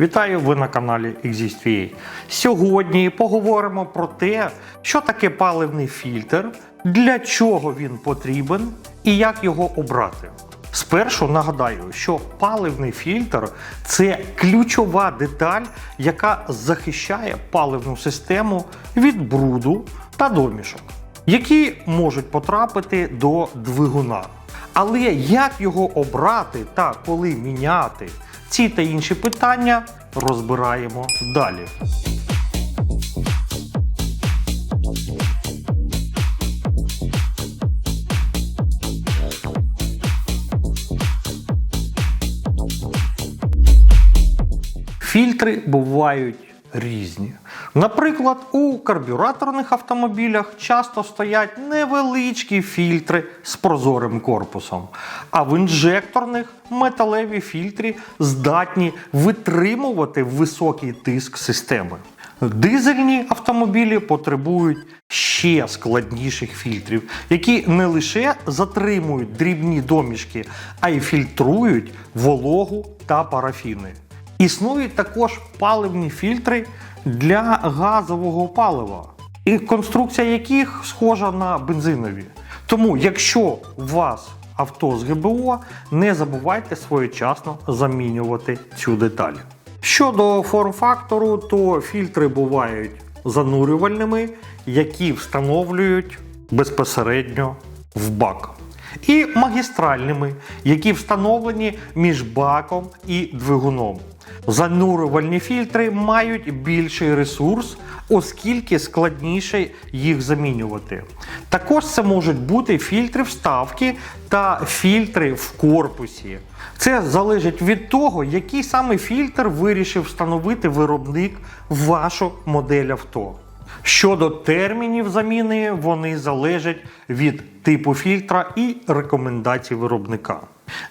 Вітаю ви на каналі ExistVA. Сьогодні поговоримо про те, що таке паливний фільтр, для чого він потрібен і як його обрати. Спершу нагадаю, що паливний фільтр це ключова деталь, яка захищає паливну систему від бруду та домішок, які можуть потрапити до двигуна. Але як його обрати та коли міняти? Ці та інші питання розбираємо далі. Фільтри бувають різні. Наприклад, у карбюраторних автомобілях часто стоять невеличкі фільтри з прозорим корпусом, а в інжекторних металеві фільтри здатні витримувати високий тиск системи. Дизельні автомобілі потребують ще складніших фільтрів, які не лише затримують дрібні домішки, а й фільтрують вологу та парафіни. Існують також паливні фільтри для газового палива, і конструкція яких схожа на бензинові. Тому, якщо у вас авто з ГБО, не забувайте своєчасно замінювати цю деталь. Щодо форм-фактору, то фільтри бувають занурювальними, які встановлюють безпосередньо в бак. І магістральними, які встановлені між баком і двигуном. Занурювальні фільтри мають більший ресурс, оскільки складніше їх замінювати. Також це можуть бути фільтри вставки та фільтри в корпусі. Це залежить від того, який саме фільтр вирішив встановити виробник в вашу модель авто. Щодо термінів заміни, вони залежать від типу фільтра і рекомендацій виробника.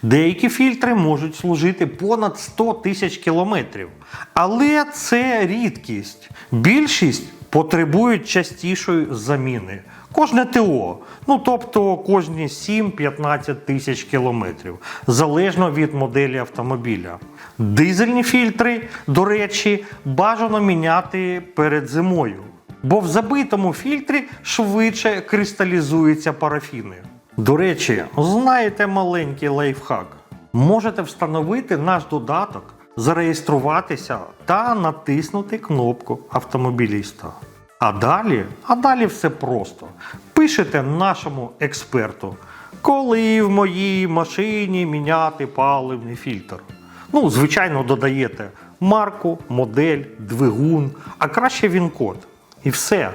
Деякі фільтри можуть служити понад 100 тисяч кілометрів, але це рідкість. Більшість потребують частішої заміни. Кожне ТО, ну тобто кожні 7-15 тисяч кілометрів, залежно від моделі автомобіля. Дизельні фільтри, до речі, бажано міняти перед зимою бо в забитому фільтрі швидше кристалізуються парафіни. До речі, знаєте маленький лайфхак. Можете встановити наш додаток, зареєструватися та натиснути кнопку автомобіліста. А далі, а далі все просто. Пишете нашому експерту, коли в моїй машині міняти паливний фільтр. Ну, звичайно, додаєте марку, модель, двигун, а краще він-код. І все.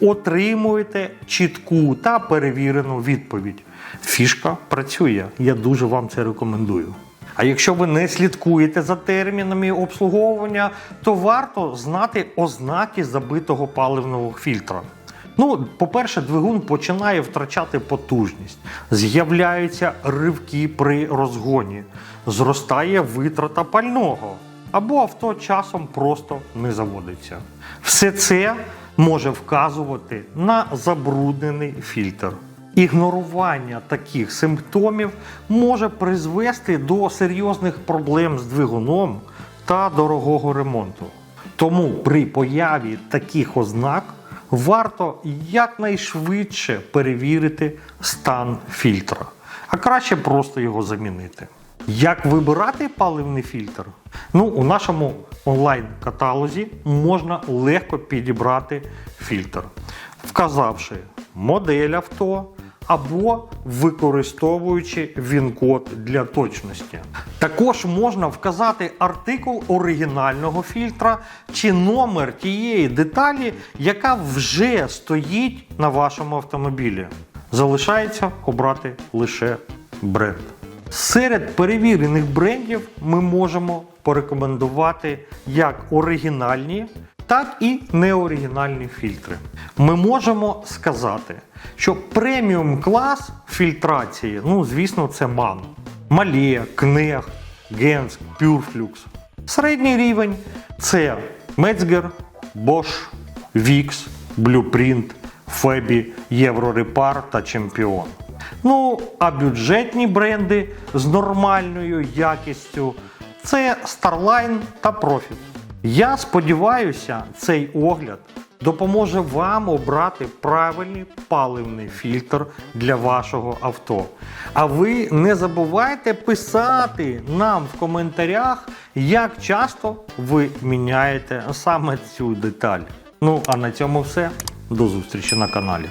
Отримуєте чітку та перевірену відповідь. Фішка працює. Я дуже вам це рекомендую. А якщо ви не слідкуєте за термінами обслуговування, то варто знати ознаки забитого паливного фільтра. Ну, по-перше, двигун починає втрачати потужність, з'являються ривки при розгоні, зростає витрата пального, або авто часом просто не заводиться. Все це може вказувати на забруднений фільтр. Ігнорування таких симптомів може призвести до серйозних проблем з двигуном та дорогого ремонту. Тому при появі таких ознак варто якнайшвидше перевірити стан фільтра, а краще просто його замінити. Як вибирати паливний фільтр? Ну, у нашому онлайн-каталозі можна легко підібрати фільтр, вказавши модель авто або використовуючи він-код для точності. Також можна вказати артикул оригінального фільтра чи номер тієї деталі, яка вже стоїть на вашому автомобілі. Залишається обрати лише бренд. Серед перевірених брендів ми можемо порекомендувати як оригінальні, так і неоригінальні фільтри. Ми можемо сказати, що преміум клас фільтрації, ну, звісно, це МАН, Мале, Кнег, Генс, Pureflux. Середній рівень це Metzger, Bosch, Vix, Blueprint, Febi, Єврорепар та Чемпіон. Ну, а бюджетні бренди з нормальною якістю це Starline та Profit. Я сподіваюся, цей огляд допоможе вам обрати правильний паливний фільтр для вашого авто. А ви не забувайте писати нам в коментарях, як часто ви міняєте саме цю деталь. Ну а на цьому все. До зустрічі на каналі.